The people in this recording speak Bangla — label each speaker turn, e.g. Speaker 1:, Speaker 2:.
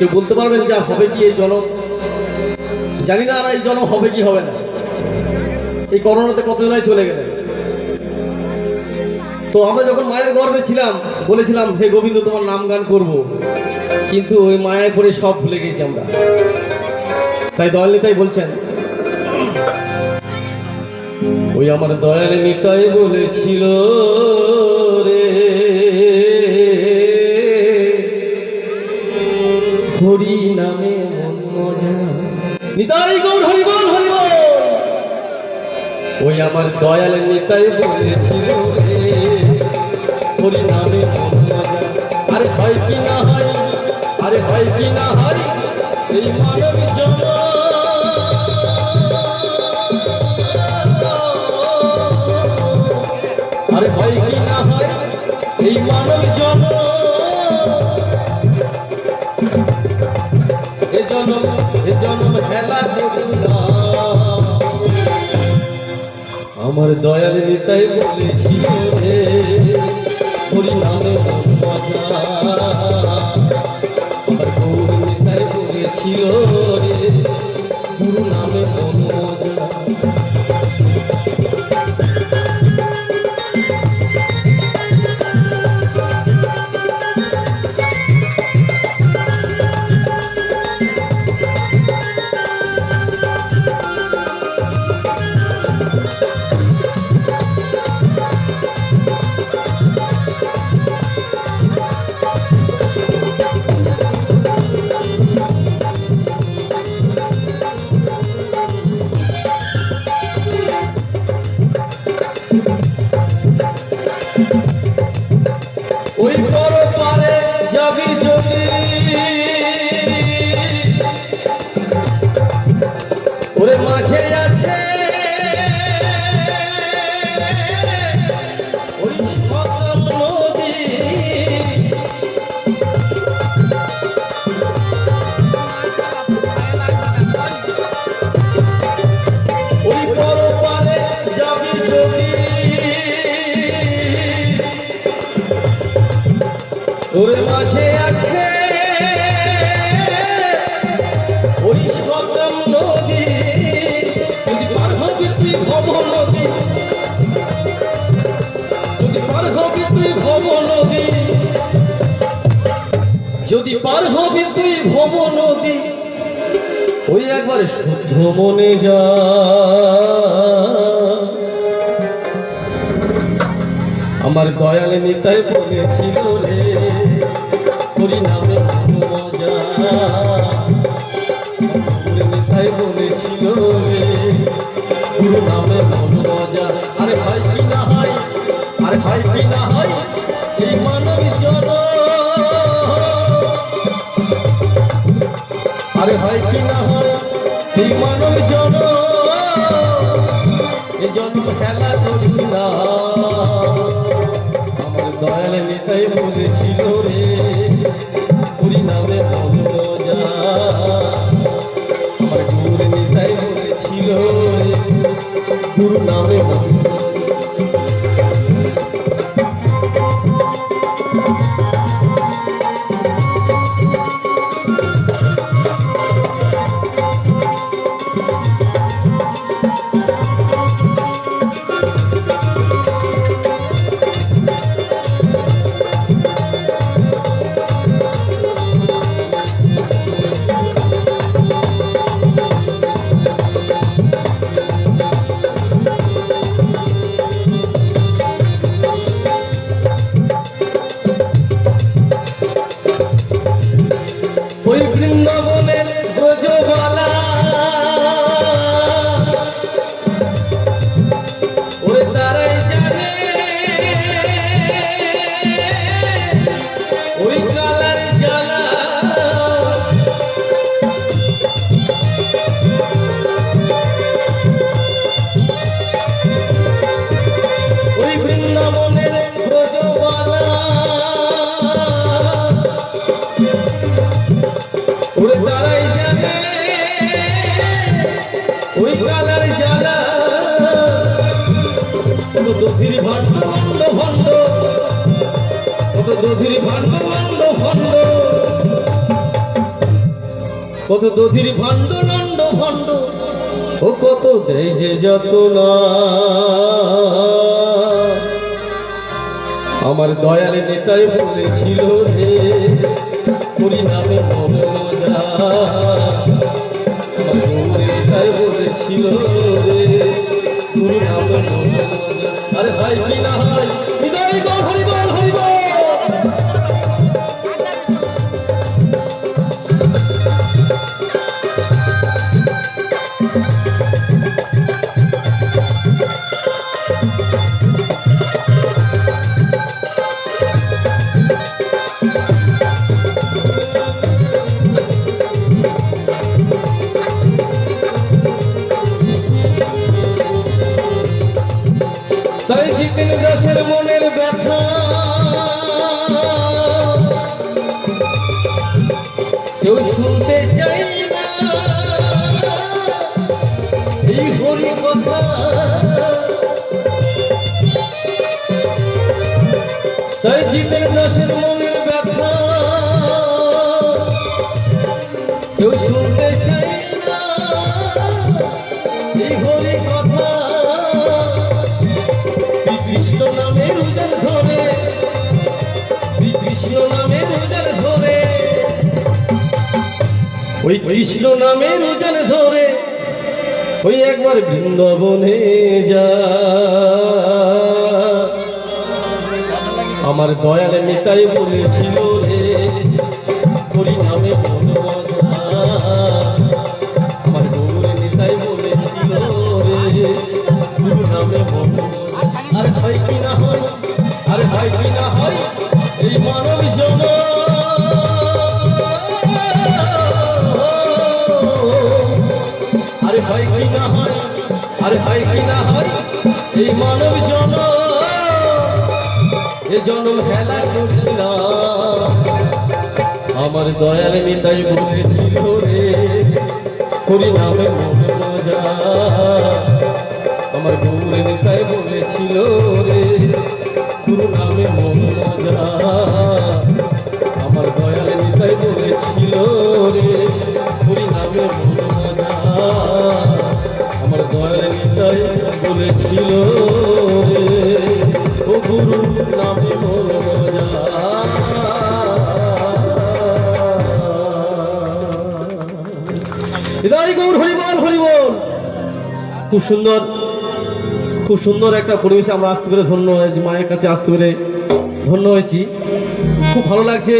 Speaker 1: কেউ বলতে পারবেন যা হবে কি এই জনম? জানি না আর এই জনম হবে কি হবে না। এই করোনাতে কতজনাই চলে গেলেন? তো আমরা যখন মায়ের গর্বে ছিলাম, বলেছিলাম, হে গোবিন্দ, তোমার নাম গান করব। কিন্তু ওই মায়ায় পড়ে সব ভুলে গেছি আমরা। তাই দয়াল নিতাই বলছেন, ওই আমার দয়াল নিতাই বলেছিল আমার দয়াল নিতাই বলেছিল হরি নামে আরে হয় কি না হয়, আরে হয় কি না হয়, এই মানব আরে হয় কি না হয়, এই মানব জন্ম। এ জন্ম এ জন্ম খেলা করছিলাম। আমার দয়াল নিতাই বলেছি রে হরি নামে আমার বলেছিল ওই ওর মাঝে আছে ওই সতম নদী, যদি পার হবি তুই ভব নদী, যদি পার হবি তুই ভব নদী, যদি পার হবি তুই ভব নদী, ওই একবার শুদ্ধ মনে যা আমার দয়াল নিতাই বলেছিল রে হরি নামে মজা। বলেছিল রে নামে মজা। আরে হয় কি না আরে কি না এই মানব জন আরে কি না হয়, এই মানব জন এই জন্ম খেলা করিস না দয়াল নিতাই বলেছিল রে। পুরী নামে মজা আমার গুরু নিতাই বলেছিল রে। গুরু নামে মজা দধির কত দধির ভাণ্ড ভাণ্ড ভাণ্ড। কত দধির ও কত দেয় যে যত না আমার দয়ালে নেতাই বলেছিল রে আমার নেতাই বলেছিল রে আরে হয় কি না হয়। বিদায় জিতেন দাসের মনের ব্যথা। কেউ শুনতে চাই না। এই হরি কথা। তাই জিতেন দাসের মনের ব্যথা। কেউ শুনতে ওই কৃষ্ণ নামের উজাল ধরে ওই একবার বৃন্দাবনে যা। আমার দয়াল নেতাই বলেছিল রে, হরি নামে আমার গৌরে নেতাই বলেছিল রে, গুরু নামে আর হয় কি না হয়, আর হয় কি না হয়, এই মানব হয় কি না হয়, এই মানব জন এ জন্ম খেলা করছিলাম। আমার দয়াল নিতাই বলেছিল রে, করি নামে মনে মজা। আমার গৌরে নিতাই বলেছিল রে গুরু নামে মন মজা। হৃদয় গৌর হরিবল হরিবল। খুব সুন্দর খুব সুন্দর একটা পরিবেশে আমরা আসতে পেরে ধন্য হয়েছি, মায়ের কাছে আসতে পেরে ধন্য হয়েছি। খুব ভালো লাগছে